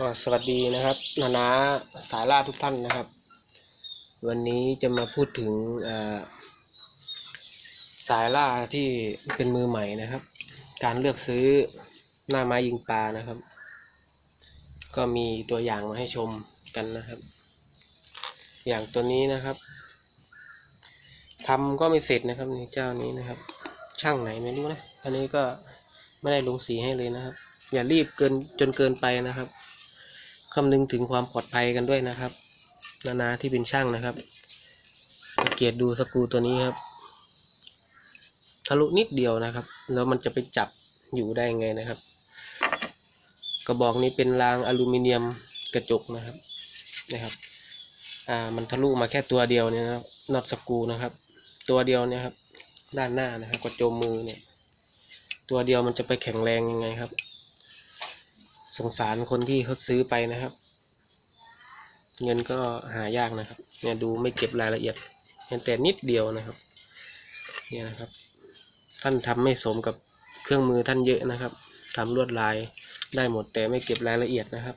ก็สวัสดีนะครับนานาสายล่าทุกท่านนะครับ วันนี้จะมาพูดถึงสายล่าที่เป็นมือใหม่นะครับ การเลือกซื้อหน้าไม้ยิงปลานะครับ ก็มีตัวอย่างมาให้ชมกันนะครับ อย่างตัวนี้นะครับทำก็ไม่เสร็จนะครับนี่เจ้านี้นะครับ ช่างไหนไม่รู้นะอันนี้ก็ไม่ได้ลงสีให้เลยนะครับ อย่ารีบเกินจนเกินไปนะครับ คำนึงถึงความปลอดภัยกันด้วยนะครับ นานาที่เป็นช่างนะครับสังเกตดูสกรูตัวนี้ครับ ทะลุนิดเดียวนะครับ แล้วมันจะไปจับอยู่ได้ไงนะครับ กระบอกนี้เป็นรางอลูมิเนียมกระจกนะครับนะครับ อ่ามันทะลุมาแค่ตัวเดียวเนี่ยนะครับน็อตสกรูนะครับ ตัวเดียวเนี่ยครับ ด้านหน้านะครับกระโจมมือเนี่ย ตัวเดียวมันจะไปแข็งแรงยังไงครับ สงสารคนที่เขาซื้อไปนะครับ เงินก็หายากนะครับ เนี่ยดูไม่เก็บรายละเอียดเห็นแต่นิดเดียวนะครับ เนี่ยนะครับ ท่านทำไม่สมกับเครื่องมือท่านเยอะนะครับทำลวดลายได้หมดแต่ไม่เก็บรายละเอียดนะครับ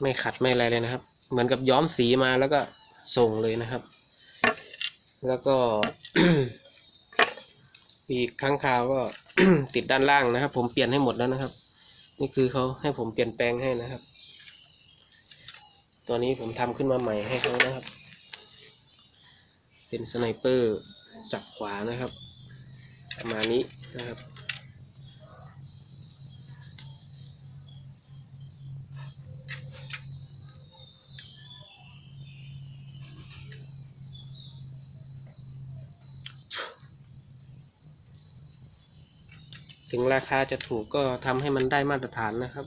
ไม่ขัดไม่อะไรเลยนะครับ เหมือนกับย้อมสีมาแล้วก็ส่งเลยนะครับ แล้วก็ อีกครั้งคาวก็ ติดด้านล่างนะครับ ผมเปลี่ยนให้หมดแล้วนะครับ นี่คือเขาให้ผมเปลี่ยนแปลงให้นะครับ ตัวนี้ผมทำขึ้นมาใหม่ให้เขานะครับ เป็นสไนเปอร์จับขวานะครับ ประมาณนี้นะครับ ถึงราคาจะถูกก็ทำให้มันได้มาตรฐานนะครับ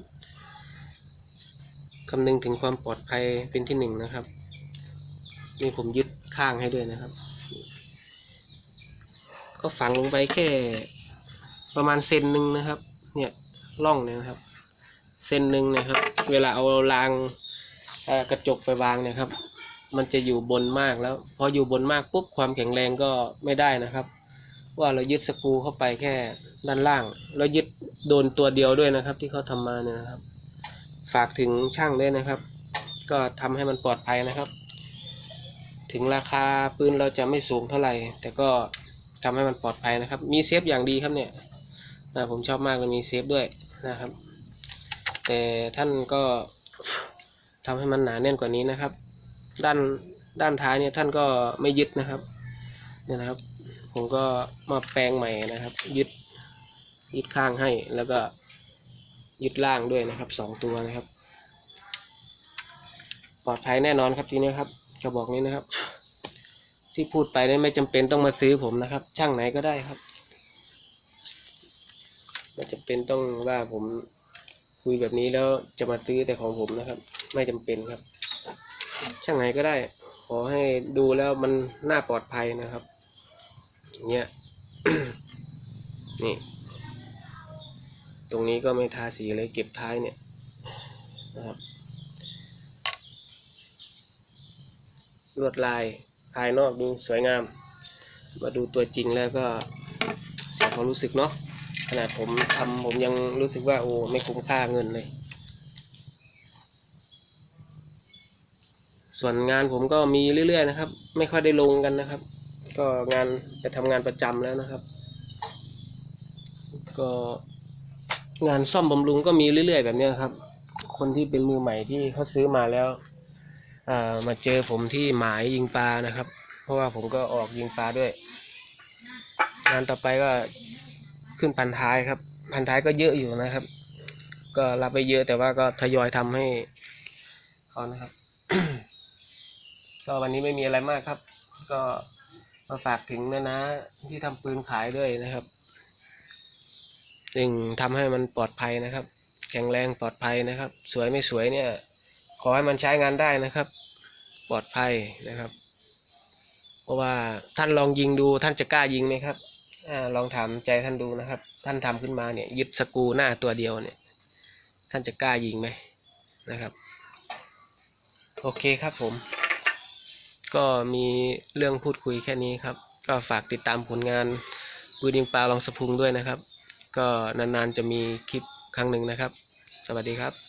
คำนึงถึงความปลอดภัยเป็นที่หนึ่งนะครับ นี่ผมยึดข้างให้ด้วยนะครับ ก็ฝังลงไปแค่ประมาณเซนหนึ่งนะครับ เนี่ยร่องเนี่ยนะครับ เซนหนึ่งนะครับ เวลาเอารางกระจกไปวางเนี่ยครับ มันจะอยู่บนมากแล้ว พออยู่บนมากปุ๊บความแข็งแรงก็ไม่ได้นะครับ ว่าเรายึดสกูเข้าไปแค่ด้านล่าง แล้วยึดโดนตัวเดียวด้วยนะครับ ที่เขาทำมาเนี่ยนะครับ ฝากถึงช่างด้วยนะครับ ก็ทำให้มันปลอดภัยนะครับ ถึงราคาปืนเราจะไม่สูงเท่าไหร่ แต่ก็ทำให้มันปลอดภัยนะครับ มีเซฟอย่างดีครับเนี่ยนะผมชอบมากเลยมีเซฟด้วยนะครับ แต่ท่านก็ทำให้มันหนาแน่นกว่านี้นะครับ ด้านด้านท้ายเนี่ยท่านก็ไม่ยึดนะครับเนี่ยนะครับ ผมก็มาแปลงใหม่นะครับ ยึดยึดข้างให้แล้วก็ยึดล่างด้วยนะครับสองตัวนะครับ ปลอดภัยแน่นอนครับทีนี้ครับกระบอกนี้นะครับ ที่พูดไปนี่ไม่จำเป็นต้องมาซื้อผมนะครับ ช่างไหนก็ได้ครับไม่จำเป็นต้องว่าผมคุยแบบนี้แล้วจะมาซื้อแต่ของผมนะครับ ไม่จำเป็นครับ ช่างไหนก็ได้ ขอให้ดูแล้วมันน่าปลอดภัยนะครับ เนี่ยนี่ ตรงนี้ก็ไม่ทาสีเลยเก็บท้ายเนี่ยนะครับลวดลายภายนอกดูสวยงาม มาดูตัวจริงแล้วก็เสียความรู้สึกเนาะขนาดผมทำผมยังรู้สึกว่าโอ้ไม่คุ้มค่าเงินเลย ส่วนงานผมก็มีเรื่อยๆนะครับ ไม่ค่อยได้ลงกันนะครับ ก็งานไปทำงานประจำแล้วนะครับ ก็งานซ่อมบำรุงก็มีเรื่อย ๆ แบบนี้ครับ คนที่เป็นมือใหม่ที่เขาซื้อมาแล้วมาเจอผมที่หมายยิงปลานะครับ เพราะว่าผมก็ออกยิงปลาด้วย งานต่อไปก็ขึ้นพันท้ายครับ พันท้ายก็เยอะอยู่นะครับ ก็รับไปเยอะแต่ว่าก็ทยอยทำให้เขานะครับ ก็วันนี้ไม่มีอะไรมากครับ ก็ มาฝากถึงนะนะที่ทำปืนขายด้วยนะครับหนึ่งทำให้มันปลอดภัยนะครับ แข็งแรงปลอดภัยนะครับ สวยไม่สวยเนี่ย ขอให้มันใช้งานได้นะครับ ปลอดภัยนะครับ เพราะว่าท่านลองยิงดูท่านจะกล้ายิงไหมครับอลองถามใจท่านดูนะครับ ท่านทำขึ้นมาเนี่ย ยึดสกูหน้าตัวเดียวเนี่ย ท่านจะกล้ายิงไหมนะครับ โอเคครับผม ก็มีเรื่องพูดคุยแค่นี้ครับ ก็ฝากติดตามผลงานปืนยิงปลาลองสะพุงด้วยนะครับ ก็นานๆจะมีคลิปครั้งหนึ่งนะครับ สวัสดีครับ